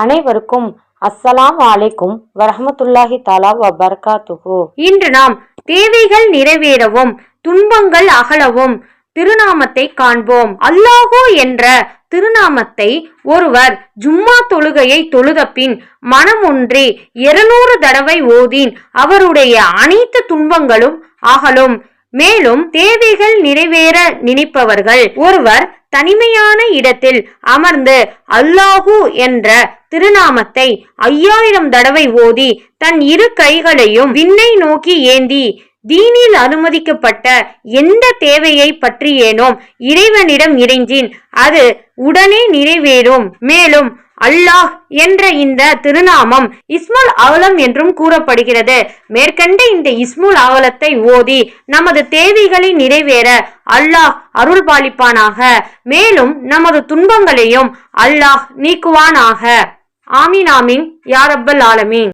அனைவருக்கும் அஸ்ஸலாம் அலைக்கும் வரஹமத்துல்லாஹி தாலா வபர்காத்துஹு. இன்று நாம் தேவைகள் நிறைவேறவும் துன்பங்கள் அகலவும் திருநாமத்தை காண்போம். அல்லாஹோ என்ற திருநாமத்தை ஒருவர் ஜும்மா தொழுகையை தொழுத பின் மனமொன்றி இருநூறு தடவை ஓதின் அவருடைய அனைத்து துன்பங்களும் அகலும். மேலும் தேவைகள் நிறைவேற நினைப்பவர்கள் ஒருவர் தனிமையான இடத்தில் அமர்ந்து அல்லாஹு என்ற திருநாமத்தை ஐயாயிரம் தடவை ஓதி தன் இரு கைகளையும் விண்ணை நோக்கி ஏந்தி தீனில் அனுமதிக்கப்பட்ட எந்த தேவையை பற்றியேனோம் இறைவனிடம் இறைஞ்சின். அது உடனே நிறைவேறும். மேலும் அல்லாஹ் என்ற இந்த திருநாமம் இஸ்முல் அவலம் என்றும் கூறப்படுகிறது. மேற்கண்ட இந்த இஸ்முல் அவலத்தை ஓதி நமது தேவைகளை நிறைவேற அல்லாஹ் அருள் பாலிப்பானாக மேலும் நமது துன்பங்களையும் அல்லாஹ் நீக்குவானாக. ஆமீன் ஆமீன். யாரப்பல் ஆலமீன்.